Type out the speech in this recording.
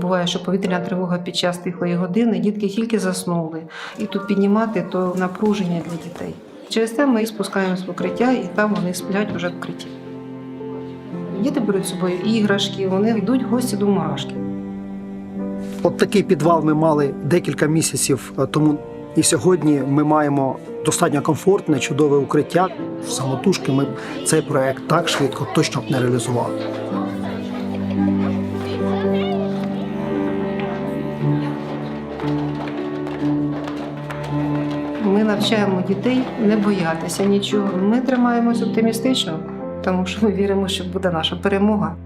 Буває, що повітряна тривога під час тихої години дітки тільки заснули, і тут піднімати то напруження для дітей. Через це ми їх спускаємось в укриття, і там вони сплять вже в укритті. Діти беруть з собою іграшки, вони йдуть в гості до мурашки. От такий підвал ми мали декілька місяців е, тому. І сьогодні ми маємо достатньо комфортне, чудове укриття. Самотужки ми цей проект так швидко точно б не реалізували. Ми навчаємо дітей не боятися нічого. Ми тримаємось оптимістично, тому що ми віримо, що буде наша перемога.